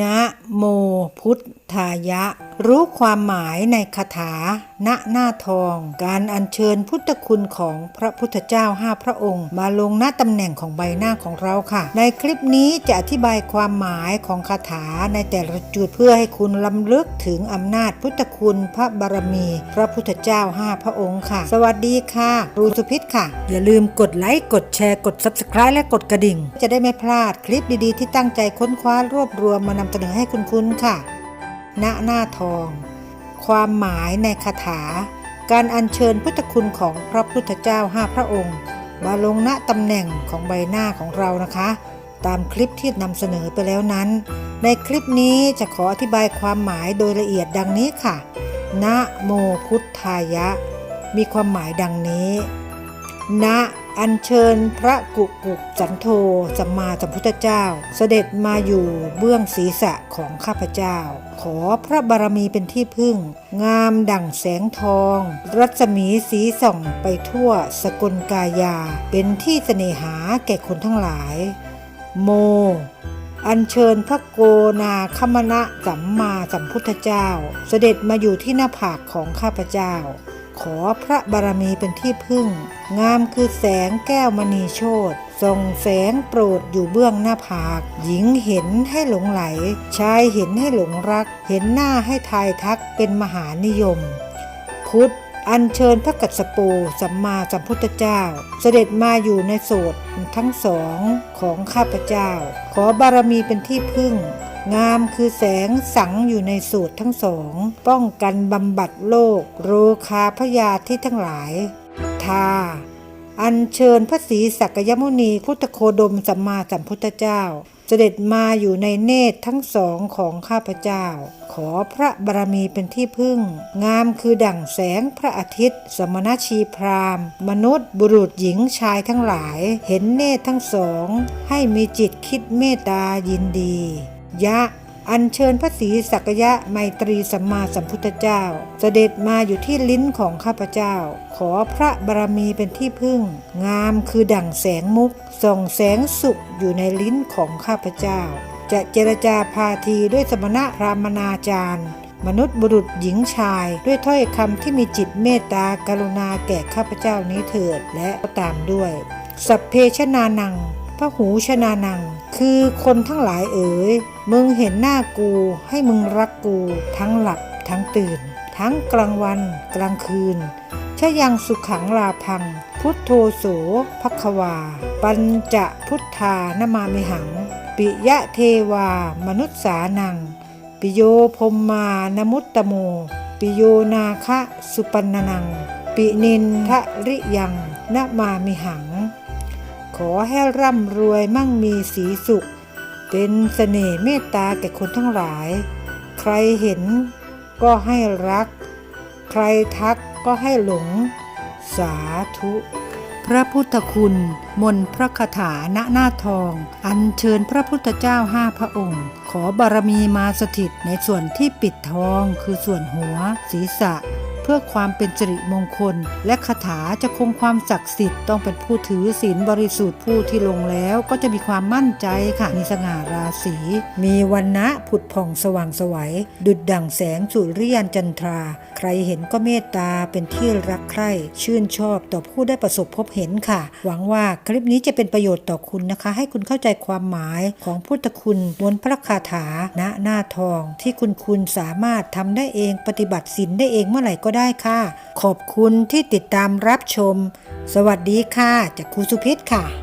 นะโมพุทธ ทายะ รู้ความหมายในคาถา ณ หน้าทอง การอัญเชิญพุทธคุณของพระพุทธเจ้าห้าพระองค์ มาลงหน้าตำแหน่งของใบหน้าของเราค่ะ ในคลิปนี้จะอธิบายความหมายของคาถาในแต่ละจุดเพื่อให้คุณลำลึกถึงอำนาจพุทธคุณพระบารมี พระพุทธเจ้าห้าพระองค์ค่ะ สวัสดีค่ะครูสุพิษค่ะ อย่าลืมกดไลค์กดแชร์กด subscribe และกดกระดิ่ง จะได้ไม่พลาดคลิปดีๆ ที่ตั้งใจค้นคว้ารวบรวมมานำเสนอให้คุณคุณค่ะ ณหน้าทอง ความหมายในคาถา การอัญเชิญพุทธคุณของพระพุทธเจ้าห้าพระองค์ มาลงณตำแหน่งของใบหน้าของเรานะคะ ตามคลิปที่นำเสนอไปแล้วนั้น ในคลิปนี้จะขออธิบายความหมายโดยละเอียดดังนี้ค่ะ นะโมพุทธายะ มีความหมายดังนี้ณ อัญเชิญพระกุกุสันโธสัมมาสัมพุทธเจ้า เสด็จมาอยู่เบื้องศีรษะของข้าพเจ้า ขอพระบารมีเป็นที่พึ่ง งามดั่งแสงทอง รัศมีสีส่องไปทั่วสกลกายา เป็นที่เสน่หาแก่คนทั้งหลาย โม อัญเชิญพระโกนาคมณะสัมมาสัมพุทธเจ้า เสด็จมาอยู่ที่หน้าผากของข้าพเจ้า ขอพระบารมีเป็นที่พึ่ง งามคือแสงแก้วมณีโชตส่องแสงโปรดอยู่เบื้องหน้าผาก หญิงเห็นให้หลงไหล ชายเห็นให้หลงรัก เห็นหน้าให้ทายทักเป็นมหานิยม พุทธอัญเชิญพระกัสสปโปสัมมาสัมพุทธเจ้า เสด็จมาอยู่ในโสดทั้งสองของข้าพเจ้า ขอบารมีเป็นที่พึ่ง งามคือแสงสังอยู่ในสูตรทั้งสอง ป้องกันบำบัดโรคโรคาพยาธิทั้งหลาย ทา อัญเชิญพระศรีสักยมุนีพุทธโคดมสัมมาสัมพุทธเจ้า เสด็จมาอยู่ในเนตรทั้งสองของข้าพเจ้า ขอพระบารมีเป็นที่พึ่ง งามคือดั่งแสงพระอาทิตย์ สมณชีพราหมณ์ มนุษย์บุรุษหญิงชายทั้งหลาย เห็นเนตรทั้งสอง ให้มีจิตคิดเมตตายินดี ยะ อัญเชิญพระศรีสักยะไมตรีสัมมาสัมพุทธเจ้า เสด็จมาอยู่ที่ลิ้นของข้าพเจ้า ขอพระบารมีเป็นที่พึ่ง งามคือดั่งแสงมุก ส่องแสงสุขอยู่ในลิ้นของข้าพเจ้า จะเจรจาพาทีด้วยสมณะพรามนาจารย์มนุษย์บุรุษหญิงชาย ด้วยถ้อยคำที่มีจิตเมตตากรุณาแก่ข้าพเจ้านี้เถิดและตามด้วย สัพเพชนานัง ระหูชนานัง คือคนทั้งหลายเอ๋ยมึงเห็นหน้ากูให้มึงรักกู ทั้งหลับทั้งตื่น ทั้งกลางวัน กลางคืนชยังสุขังลาพัง พุทโธโสภควา ปัญจะพุทธานมามิหัง ปิยะเทวามนุษสานัง ปิโยพรหมานมุตตโม ปิโยนาคะสุปันนัง ปินินทะริยังนมามิหัง ขอให้ร่ำรวยมั่งมีสีสุข เป็นเสน่ห์เมตตาแก่คนทั้งหลาย ใครเห็นก็ให้รัก ใครทักก็ให้หลง สาธุ พระพุทธคุณ มนพระคาถาณหน้าทอง อัญเชิญพระพุทธเจ้าห้าพระองค์ ขอบารมีมาสถิตในส่วนที่ปิดทองคือส่วนหัว ศีรษะ เพื่อความเป็นสิริมงคล และคาถาจะคงความศักดิ์สิทธิ์ต้องเป็นผู้ถือศีลบริสุทธิ์ผู้ที่ลงแล้วก็จะมีความมั่นใจค่ะมีสง่าราศี มีวันนะผุดผ่องสว่างสวัย ดุดดั่งแสงสุริยันจันทรา ใครเห็นก็เมตตาเป็นที่รักใคร่ ชื่นชอบต่อผู้ได้ประสบพบเห็นค่ะ หวังว่าคลิปนี้จะเป็นประโยชน์ต่อคุณนะคะ ให้คุณเข้าใจความหมายของพุทธคุณบนพระคาถาณหน้าทอง ที่คุณคุณสามารถทำได้เองปฏิบัติศีลได้เองเมื่อไหร่ก็ได้ค่ะ ขอบคุณที่ติดตามรับชม สวัสดีค่ะจากครูสุพิษค่ะ